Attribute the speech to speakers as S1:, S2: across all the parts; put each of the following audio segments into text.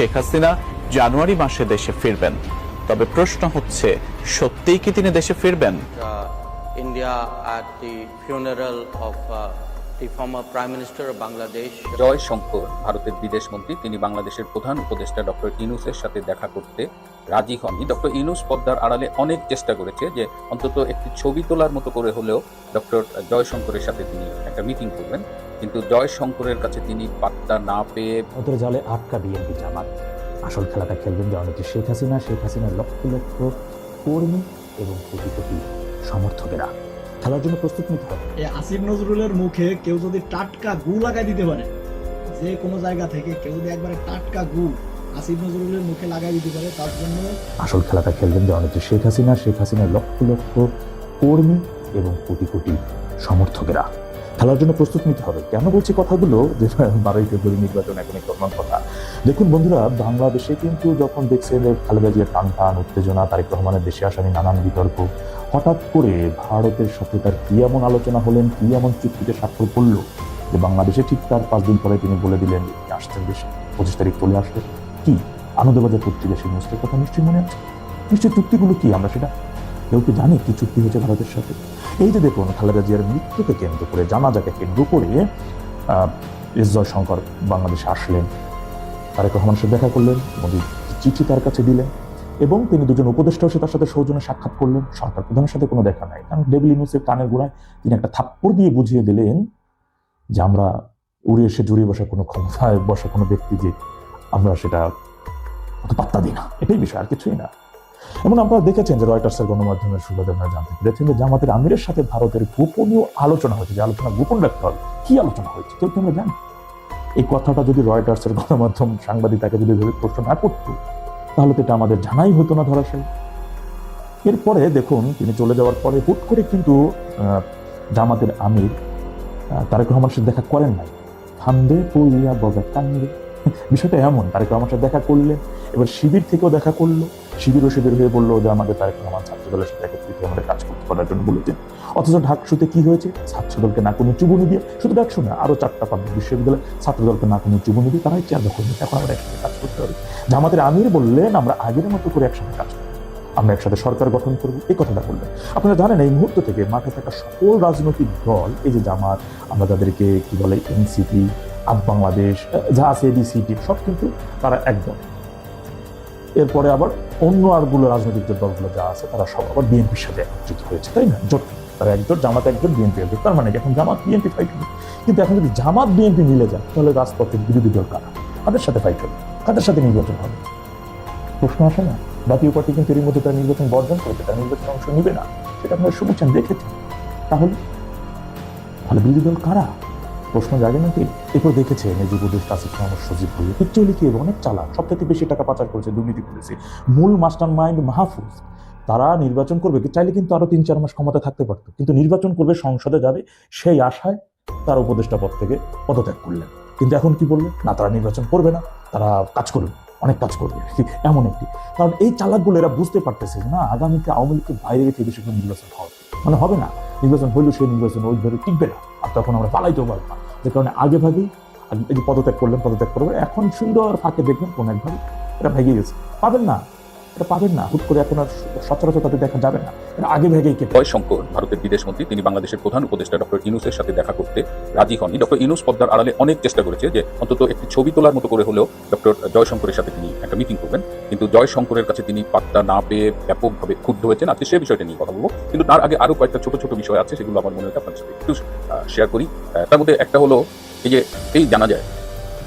S1: শেখ হাসিনা জানুয়ারি মাসে দেশে ফিরবেন। তবে প্রশ্ন হচ্ছে সত্যিই কি তিনি দেশে ফিরবেন?
S2: Prime Minister of Bangladesh.
S3: জয় শঙ্কর ভারতের বিদেশ মন্ত্রী তিনি বাংলাদেশের প্রধান উপদেষ্টা ডক্টর ইনুসের সাথে দেখা করতে রাজি হননি। ডক্টর ইনুস পদ্মার আড়ালে অনেক চেষ্টা করেছে যে অন্তত একটি ছবি তোলার মতো করে হলেও ডক্টর জয়শঙ্করের সাথে তিনি একটা মিটিং করবেন। কিন্তু জয়শঙ্করের কাছে তিনি পাত্তা না পেয়ে
S4: ওদের জালে আটকা বিএনপি জামাত। আসল খেলাটা খেলবেন জননেত্রী শেখ হাসিনা। শেখ হাসিনার লক্ষ লক্ষ কর্মী এবং কোটি কোটি সমর্থকেরা। খেলার জন্য প্রস্তুত নিতে হবে।
S5: এই আসিফ নজরুলের মুখে কেউ যদি টাটকা গু লাগাই দিতে পারে যে কোনো জায়গা থেকে কেউ যদি একবারে টাটকা গু আসিফ নজরুলের মুখে লাগাই দিতে পারে তার জন্য
S4: আসল খেলাটা খেলবেন জননেত্রী শেখ হাসিনা। শেখ হাসিনার লক্ষ লক্ষ কর্মী এবং কোটি কোটি সমর্থকেরা। খেলার জন্য প্রস্তুত নিতে হবে। কেন বলছি কথাগুলো? যে বারোই ফেব্রুয়ারি নির্বাচন এখন একটি কথা। দেখুন বন্ধুরা, বাংলাদেশে কিন্তু যখন দেখছেন খালেদা জিয়ার টান টান, উত্তেজনা, তারেক রহমানের দেশে আসা নিয়ে নানান বিতর্ক, হঠাৎ করে ভারতের সাথে তার কি এমন আলোচনা হলেন, কি এমন চুক্তিতে স্বাক্ষর করল, যে বাংলাদেশে ঠিক তার পাঁচ দিন পরে তিনি বলে দিলেন, তিনি আসছেন দেশে, পঁচিশ তারিখ চলে আসবে কি? আনন্দবাজার পত্রিকা সেই নিউজটার কথা নিশ্চয়ই মনে আছে? নিশ্চয়ই চুক্তিগুলো কি? আমরা সেটা কেউ কি জানি কি চুক্তি হয়েছে ভারতের সাথে? এই যে দেখুন, খালেদা জিয়ার মৃত্যুকে কেন্দ্র করে, জানাজাকে কেন্দ্র করে এস জয়শঙ্কর বাংলাদেশে আসলেন। তারেক রহমান সাথে দেখা করলেন, মোদী চিঠি তার কাছে দিলেন, এবং তিনি দুজন উপদেষ্টাও সে তার সাথে সৌজন্য সাক্ষাৎ করলেন। সরকার প্রধানের সাথে কোনো দেখা নাই। কারণ ডেভিল ইউনুসের কানের গোড়ায় তিনি একটা থাপ্পড় দিয়ে বুঝিয়ে দিলেন যে আমরা উড়ে এসে জুড়ে বসা কোনো ক্ষমতায় বসা কোনো ব্যক্তি যে আমরা সেটা পাত্তা দিই না। এটাই বিষয়, আর কিছুই না। এবং আপনারা দেখেছেন যে রয়টার্সের গণমাধ্যমের সুবাদে আপনারা জানতে পেরেছেন যে জামাতের আমিরের সাথে ভারতের গোপনীয় আলোচনা হয়েছে, যে আলোচনা গোপন রাখতে হবে। কি আলোচনা হয়েছে? কেউ কি আমরা জানি? এই কথাটা যদি রয়টার্সের গণমাধ্যম সাংবাদিক তাকে যদি প্রশ্ন না করতো, তাহলে তো এটা আমাদের জানাই হতো না ধরাশায়ী। এরপরে দেখুন, তিনি চলে যাওয়ার পরে হুট করে কিন্তু জামাতের আমির তারেক রহমানের সাথে দেখা করেন নাই। ফান্দে পড়িয়া বগা কান্দে। বিষয়টা এমন, তারেক রহমানের সাথে দেখা করলেন এবার শিবির থেকেও দেখা করল, শিবিরও শিবির হয়ে বলল যে আমাদের তারেক রহমান ছাত্র দলের সাথে একত্রিত আমাদের কাজ করতে করার জন্য বলেছেন অথচ ঢাকসুতে কি হয়েছে? ছাত্র দলকে না কোনো চুবুনি দিয়ে, শুধু ডাকসু না, আরও চারটা পাবলিক বিশ্ববিদ্যালয় ছাত্র দলকে না কোনো চুবুনি দিয়ে তারাই চেয়ার দখল এখন আমরা একসাথে কাজ করতে হবে জামাতের আমির বললেন, আমরা আগের মতো করে একসাথে কাজ করব। আমরা একসাথে সরকার গঠন করব। এই কথাটা বললেন। আপনারা জানেন, এই মুহূর্ত থেকে মাঠে থাকা সকল রাজনৈতিক দল, এই যে জামাত, আমরা তাদেরকে কি বলে, এনসিপি আপ বাংলাদেশ যা আছে এবিসিপি সব কিন্তু তারা একদম। এরপরে আবার অন্য আরগুলো রাজনৈতিক যে দলগুলো যা আছে, তারা সব আবার বিএনপির সাথে একত্রিত হয়েছে, তাই না? জোট। তারা একজোট জামাত একজোট বিএনপি একজোট তার মানে এখন জামাত বিএনপি ফাইট হবে। কিন্তু এখন যদি জামাত বিএনপি মিলে যায়, তাহলে রাজপথের বিরোধী দল কারা? কাদের সাথে ফাইট হবে? কাদের সাথে নির্বাচন হবে? প্রশ্ন আসে না? জাতীয় পার্টি কিন্তু এর মধ্যে তার নির্বাচন বর্জন করেছে, তার নির্বাচন অংশ নিবে না। সেটা আপনারা শুনেছেন দেখেছেন তাহলে তাহলে বিরোধী দল কারা? প্রশ্ন জাগে নাকি? এরপর দেখেছেন এই যে উপদেষ্টা আসিফ সজীব ভুইয়া পিচ্চলি কি অনেক চালাক সব থেকে বেশি টাকা পাচার করেছে দুর্নীতি করেছে মূল মাস্টার মাইন্ড মাহফুজ, তারা নির্বাচন করবে চাইলে কিন্তু আরও তিন চার মাস ক্ষমতা থাকতে পারতো। কিন্তু নির্বাচন করবে, সংসদে যাবে, সেই আশায় তার উপদেষ্টা পদ থেকে পদত্যাগ করলেন। কিন্তু এখন কি বললেন? না, তারা নির্বাচন করবে না। তারা কাজ করবে অনেক কাজ করবে। এমন একটি। কারণ এই চালাকগুলো এরা বুঝতে পারতেছে না, আগামীতে আওয়ামী লীগকে বাইরে রেখে কোনো নির্বাচন হবে। মানে হবে না। নির্বাচন হইলেও সেই নির্বাচন ওইভাবে টিকবে না। আর তখন আমরা পালাইতেও পারব না। যে কারণে আগে ভাগেই এই যে পদত্যাগ করলেন, পদত্যাগ করবেন এখন সুন্দর ফাঁকে দেখবেন কোন একভাবে এটা ভেঙে গেছে। পাবেন না। এটা পাবেন না। হুট করে এখন আর সচরাচর তাদের দেখা যাবে না। আগে ভেগেই কেটে।
S3: জয়শঙ্কর, ভারতের বিদেশ মন্ত্রী, তিনি বাংলাদেশের প্রধান উপদেষ্টা ডক্টর ইনুসের সাথে দেখা করতে রাজি হননি। ডক্টর ইনুস পদ্মার আড়ালে অনেক চেষ্টা করেছে যে অন্তত একটি ছবি তোলার মতো করে হলেও ডক্টর জয়শঙ্করের সাথে তিনি একটা মিটিং করবেন। কিন্তু জয়শঙ্করের কাছে তিনি পাত্তা না পেয়ে ব্যাপকভাবে ক্ষুব্ধ হয়েছেন। আজকে সে বিষয়টা নিয়ে কথা বলব। কিন্তু তার আগে আরও কয়েকটা ছোট ছোট বিষয় আছে, সেগুলো আমার মনে হয় আপনার সাথে একটু শেয়ার করি। তার মধ্যে একটা হলো এই যে, এই জানা যায়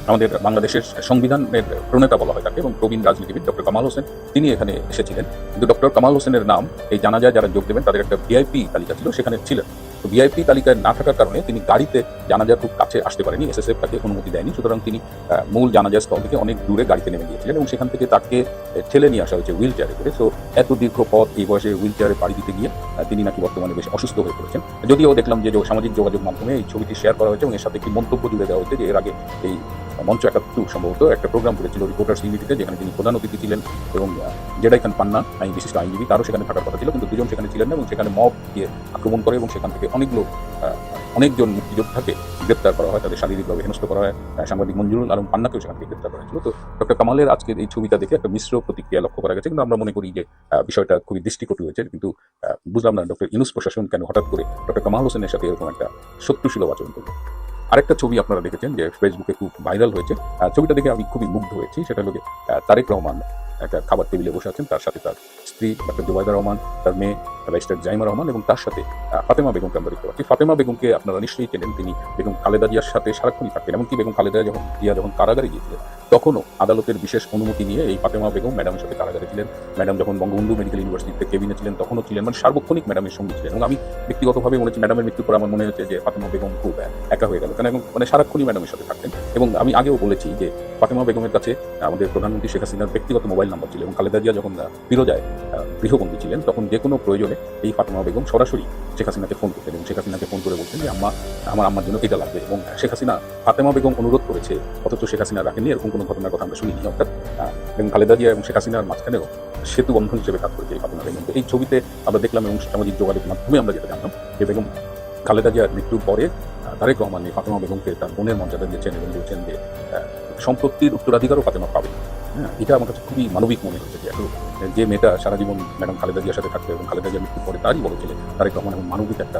S3: আমাদের বাংলাদেশের সংবিধানের প্রণেতা বলা হয় তাকে এবং প্রবীণ রাজনীতিবিদ ডক্টর কামাল হোসেন। তিনি এখানে এসেছিলেন। কিন্তু ডক্টর কামাল হোসেনের নাম, এই জানা যায় যারা যোগ দেবেন, তাদের একটা ভিআইপি তালিকা ছিল, সেখানে ছিলেন। তো ভিআইপি তালিকায় না থাকার কারণে তিনি গাড়িতে জানাজার খুব কাছে আসতে পারেনি এসএসএফ তাকে অনুমতি দেয়নি। সুতরাং তিনি মূল জানাজার স্থল থেকে অনেক দূরে গাড়িতে নেমে গিয়েছিলেন এবং সেখান থেকে তাকে ঠেলে নিয়ে আসা হয়েছে হুইল চেয়ারে করে। সো, এত দীর্ঘ পথ এই বয়সে হুইল চেয়ারে পাড়ি দিতে গিয়ে তিনি নাকি বর্তমানে বেশ অসুস্থ হয়ে পড়েছেন। যদিও দেখলাম যে সামাজিক যোগাযোগ মাধ্যমে এই ছবিটি শেয়ার করা হয়েছে এবং এর সাথে একটি মন্তব্য জুড়ে দেওয়া হয়েছে যে, এর আগে এই মঞ্চ একাত্তর সম্ভবত একটা প্রোগ্রাম করেছিল রিপোর্টার্স ইউনিটিতে যেখানে তিনি প্রধান অতিথি ছিলেন এবং জেডাই খান পান্না আইন বিশিষ্ট আইনজীবী, তারও সেখানে থাকার কথা ছিল, কিন্তু দুজন সেখানে ছিলেন না এবং সেখানে মব দিয়ে আক্রমণ করে এবং সেখান থেকে অনেক লোক অনেকজন মুক্তিযোদ্ধাকে গ্রেপ্তার করা হয়, তাদের শারীরিকভাবে হেনস্থ করা হয় সাংবাদিক মঞ্জুরুল আলম পান্নাকেও সেখান থেকে গ্রেপ্তার করা হয়েছিল। তো ডক্টর কামালের আজকের এই ছবিটা দেখে একটা মিশ্র প্রতিক্রিয়া লক্ষ্য করা গেছে, কিন্তু আমরা মনে করি যে বিষয়টা খুবই দৃষ্টিকটু হয়েছে, কিন্তু বুঝলাম না ডক্টর ইনুস প্রশাসন কেন হঠাৎ করে ডক্টর কামাল হোসেনের সাথে এরকম একটা শত্রুসুলভ আচরণ করবে আরেকটা ছবি আপনারা দেখেছেন যে ফেসবুকে খুব ভাইরাল হয়েছে ছবিটা দেখে আমি খুবই মুগ্ধ হয়েছি, সেটা হলো তারেক রহমান একটা খাবার টেবিলে বসে আছেন, তার সাথে তার স্ত্রী ডক্টর জুবাইদা রহমান, তার মেয়ে ব্যারিস্টার জাইমা রহমান এবং তার সাথে ফাতেমা বেগমকে আমরা দেখতে পাচ্ছি। ফাতেমা বেগমকে আপনারা নিশ্চয়ই চেনেন, তিনি বেগম খালেদা জিয়ার সাথে সারাক্ষণই থাকতেন। এমনকি বেগম খালেদা যখন, জিয়া যখন কারাগারে গিয়েছিলেন, তখনও আদালতের বিশেষ অনুমতি নিয়ে এই ফাতেমা বেগম ম্যাডামের সাথে কারাগারে ছিলেন। ম্যাডাম যখন বঙ্গবন্ধু মেডিকেল ইউনিভার্সিটিতে কেবিনে ছিলেন, তখনও ছিলেন মানে সার্বক্ষণিক ম্যাডামের সঙ্গে ছিলেন। এবং আমি ব্যক্তিগতভাবে মনে হচ্ছে ম্যাডামের মৃত্যুর পর আমার মনে হচ্ছে যে ফাতেমা বেগম খুব একা হয়ে গেল। কারণ এখন মানে সারাক্ষণই ম্যাডামের সাথে থাকতেন। এবং আমি আগেও বলেছি যে ফাতেমা বেগমের কাছে আমাদের প্রধানমন্ত্রী শেখ হাসিনার ব্যক্তিগত মোবাইল নাম্বার ছিল এবং খালেদা জিয়া যখন আহ, ফিরোজায় গৃহবন্দী ছিলেন তখন যে কোনো প্রয়োজনে এই ফাতেমা বেগম সরাসরি শেখ হাসিনাকে ফোন করতেন এবং শেখ হাসিনাকে ফোন করে বলতেন যে আম্মা আমার আম্মার জন্য এটা লাগবে। এবং শেখ হাসিনা ফাতেমা বেগম অনুরোধ করেছে অথচ শেখ হাসিনা রাখেনি এরকম কোনো ঘটনার কথা আমরা শুনিনি অর্থাৎ এবং খালেদা জিয়া এবং শেখ হাসিনার মাঝখানেও সেতু বন্ধন হিসেবে কাজ করেছে এই ফাতেমা বেগম এই ছবিতে আমরা দেখলাম এবং সামাজিক যোগাযোগ মাধ্যমে আমরা যেটা জানলাম যে বেগম খালেদা জিয়ার মৃত্যুর পরে তারেক রহমান ফাতেমা বেগমকে তার বোনের মর্যাদা দিয়েছেন এবং বলছেন যে সম্পত্তির উত্তরাধিকারও ফাতেমা পাবে এটা আমার কাছে খুবই মানবিক মনে হচ্ছে যে এখন যে মেয়েটা সারা জীবন ম্যাডাম খালেদা জিয়ার সাথে থাকতো এবং খালেদা জিয়ার মৃত্যুর পরে তারই বড় ছেলে তারেক রহমান এবং মানবিক একটা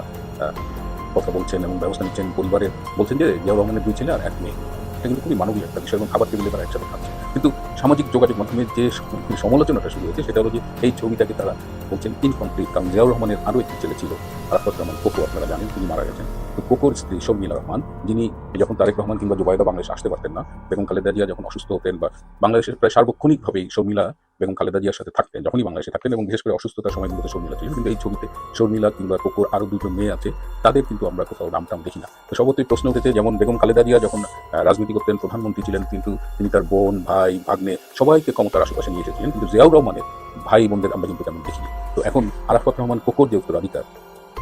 S3: কথা বলছেন এবং ব্যবস্থা নিচ্ছেন পরিবারে বলছেন যে জিয়াউর রহমানের দুই ছেলে আর এক মেয়ে। এটা কিন্তু খুবই মানবিক একটা বিষয় এবং খাবার টেবিলে তারা একসাথে খাচ্ছে। কিন্তু সামাজিক যোগাযোগ মাধ্যমে যে স- সমালোচনাটা শুরু হয়েছে, সেটা হলো যে এই ছবিটাকে তারা বলছেন ইনকমপ্লিট কারণ জিয়াউর রহমানের আরও একটি ছেলে ছিল, আরাফাত রহমান, কোকো, আপনারা জানেন, তিনি মারা গেছেন। তো কোকোর স্ত্রী শর্মিলা রহমান, যিনি যখন তারেক রহমান কিংবা জুবাইদা বাংলাদেশে আসতে পারতেন না, বেগম খালেদা জিয়া যখন অসুস্থ হতেন বা বাংলাদেশের প্রায় সার্বক্ষণিকভাবেই শর্মিলা বেগম খালেদা জিয়ার সাথে থাকতেন, যখনই বাংলাদেশে থাকতেন এবং বিশেষ করে অসুস্থতার সময়গুলোতে শর্মিলা ছিল। কিন্তু এই ছবিতে শর্মিলা কিংবা কোকোর আরও দুটো মেয়ে আছে, তাদের কিন্তু আমরা কোথাও নাম টাম দেখি না। তো সর্বত্রই প্রশ্ন উঠেছে, যেমন বেগম খালেদা জিয়া যখন রাজনীতি করতেন, প্রধানমন্ত্রী ছিলেন, কিন্তু তিনি তার বোন, ভাই, ভাগ্নে সবাইকে ক্ষমতার আশেপাশে নিয়ে এসেছিলেন। কিন্তু জিয়াউর রহমানের ভাই বোনদের আমরা কিন্তু তেমন দেখিনি। তো এখন আরাফাত রহমান, কোকোর যে উত্তরাধিকার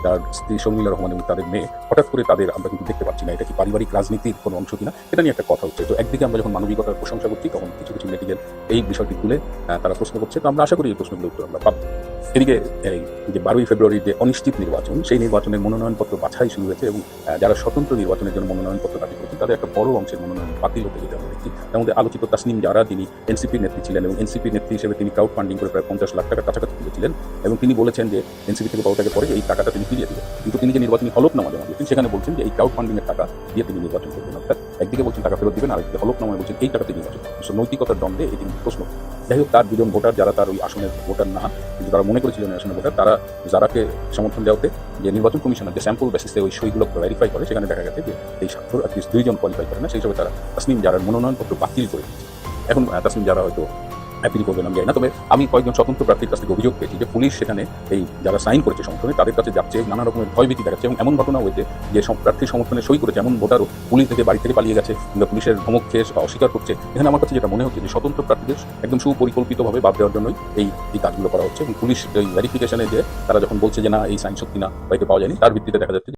S3: তার স্ত্রী শর্মিলা রহমান এবং তাদের মেয়ে, হঠাৎ করে তাদের আমরা কিন্তু দেখতে পাচ্ছি না এটা কি পারিবারিক রাজনীতির কোনো অংশ কিনা, এটা নিয়ে একটা কথা হচ্ছে। তো একদিকে আমরা যখন মানবিকতার প্রশংসা করছি, তখন কিছু কিছু নেটিজেন এই বিষয়টি তুলে তারা প্রশ্ন করছে। তো আমরা আশা করি এই প্রশ্নগুলো উত্তর আমরা পাবো। এদিকে, এই যে বারোই ফেব্রুয়ারির যে অনিশ্চিত নির্বাচন, সেই নির্বাচনের মনোনয়নপত্র বাছাই শুরু হয়েছে এবং যারা স্বতন্ত্র নির্বাচনের জন্য মনোনয়নপত্র দাবি করছে তাদের একটা বড় অংশের মনোনয়ন বাতিল হতে যেতে আমরা দেখছি। তার মধ্যে আলোচিত তাসনিম যারা তিনি এনসিপির নেত্রী ছিলেন এবং এনসিপির নেত্রী হিসেবে তিনি ক্রাউড ফান্ডিং করে প্রায় পঞ্চাশ লাখ টাকার কাছাকাছি তুলেছিলেন এবং তিনি বলেছেন যে, এনসিপি থেকে পাওয়া টাকা পরে এই টাকাটা তিনি ফিরিয়ে দিবেন কিন্তু তিনি যে নির্বাচনী হলফনামা জমা দিয়েছেন সেখানে বলছেন যে এই ক্রাউড ফান্ডিং এর টাকা দিয়ে তিনি নির্বাচন করবেন। অর্থাৎ একদিকে বলছেন টাকা ফেরত দিবেন আর একদিকে হলফনামায় বলছেন এই টাকাতে নির্বাচন করবেন। নৈতিকতার দ্বন্দ্বে তিনি প্রশ্ন যাই হোক, তার দুজন ভোটার যারা তার ওই আসনের ভোটার না, কিন্তু তারা মনে করেছিলেন আসনের ভোটার, তারা যারাকে সমর্থন দেওয়াতে যে নির্বাচন কমিশনের যে স্যাম্পল বেসিসে ওই সইগুলো ভেরিফাই করে, সেখানে দেখা গেছে যে এই স্বাক্ষর অ্যাটলিস্ট দুইজন কোয়ালিফাই করে না, সেই হিসাবে তারা তাসনিম যারার মনোনয়নপত্র বাতিল করে দিয়েছে। এখন তাসনিম যারা হয়তো অ্যাপিল করবেন আমি জানি না। তবে আমি কয়েকজন স্বতন্ত্র প্রার্থীর কাছ থেকে অভিযোগ পেয়েছি যে পুলিশ সেখানে এই যারা সাইন করেছে সমর্থনে তাদের কাছে যাচ্ছে, নানা রকমের ভয়ভীতি দেখাচ্ছে এবং এমন ঘটনা হয়েছে যে সব প্রার্থীর সমর্থনে সই করেছে এমন ভোটারও পুলিশ থেকে বাড়ি থেকে পালিয়ে গেছে, কিংবা পুলিশের ধমক খেয়ে অস্বীকার করছে। এখানে আমার কাছে যেটা মনে হচ্ছে যে স্বতন্ত্র প্রার্থীদের একদম সুপরিকল্পিতভাবে বাদ দেওয়ার জন্যই এই এই কাজগুলো করা হচ্ছে এবং পুলিশ এই ভেরিফিকেশনে যে তারা যখন বলছে যে না, এই সাইন সত্যি না বা একে পাওয়া যায়নি, তার ভিত্তিতে দেখা যাচ্ছে